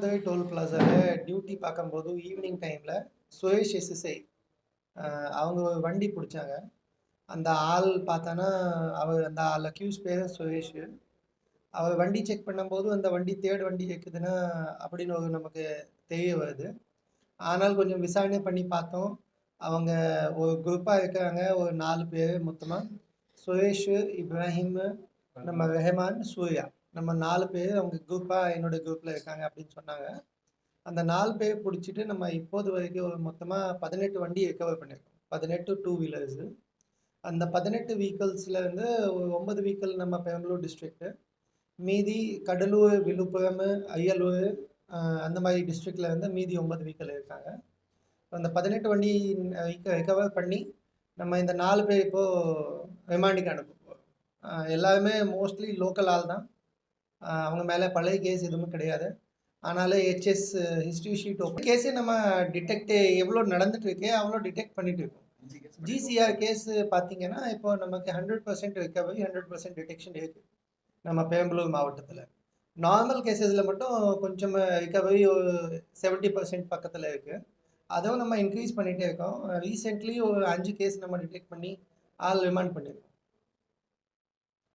பெருமாந்தோய் toll பிளாசாவில் duty பார்க்கும்போது evening டைமில் சுரேஷ் எஸ்எஸ்ஐ அவங்க ஒரு வண்டி பிடிச்சாங்க. அந்த ஆள் பார்த்தானா அவர் அந்த ஆள் அக்யூஸ் பேர் சுரேஷ். அவர் வண்டி செக் பண்ணும்போது அந்த வண்டி தேர்ட் வண்டி கேட்குதுன்னா அப்படின்னு ஒரு நமக்கு தெரிய வருது. ஆனால் கொஞ்சம் விசாரணை பண்ணி பார்த்தோம். அவங்க ஒரு குரூப்பாக இருக்கிறாங்க ஒரு நாலு பேர் மொத்தமாக சுரேஷ் இப்ராஹிம் நம்ம ரெஹமான் சூர்யா. நம்ம நாலு பேர் அவங்க குரூப்பாக என்னோட குரூப்பில் இருக்காங்க அப்படின்னு சொன்னாங்க. அந்த நாலு பேர் பிடிச்சிட்டு நம்ம இப்போது வரைக்கும் மொத்தமாக பதினெட்டு வண்டி ரெக்கவர் பண்ணியிருக்கோம். பதினெட்டு டூ வீலர்ஸு அந்த பதினெட்டு வெஹிக்கல்ஸில் இருந்து ஒரு ஒன்பது வெஹிக்கிள் நம்ம பெரம்பலூர் டிஸ்ட்ரிக்ட்டு மீதி கடலூர் விழுப்புரம் அரியலூர் அந்த மாதிரி டிஸ்ட்ரிக்டில் வந்து மீதி ஒன்பது வெஹிக்கிள் இருக்காங்க. அந்த பதினெட்டு வண்டி ரெக்கவர் பண்ணி நம்ம இந்த நாலு பேர் இப்போது ரிமாண்டுக்கு அனுப்ப போகிறோம் எல்லாருமே மோஸ்ட்லி லோக்கல் ஆள் தான் அவங்க மேலே பழைய கேஸ் எதுவும் கிடையாது. ஆனாலும் ஹெச்எஸ் ஹிஸ்ட்ரி ஷீட் ஓப்பன் கேஸே நம்ம டிடெக்ட் எவ்வளோ நடந்துட்டு இருக்கே அவ்வளோ டிடெக்ட் பண்ணிட்டு இருக்கோம். ஜிசிஆர் கேஸ் பார்த்தீங்கன்னா இப்போ நமக்கு hundred percent recovery hundred percent detection இருக்கு. நம்ம பெரம்பலூர் மாவட்டத்தில். நார்மல் கேசஸில் மட்டும் கொஞ்சம் ரிகவரி ஒரு செவன்ட்டி பர்சன்ட் பக்கத்தில் இருக்குது அதுவும் நம்ம இன்க்ரீஸ் பண்ணிகிட்டே இருக்கோம். ரீசெண்ட்லி ஒரு அஞ்சு கேஸ் நம்ம டிடெக்ட் பண்ணி ஆள் ரிமாண்ட் பண்ணியிருக்கோம்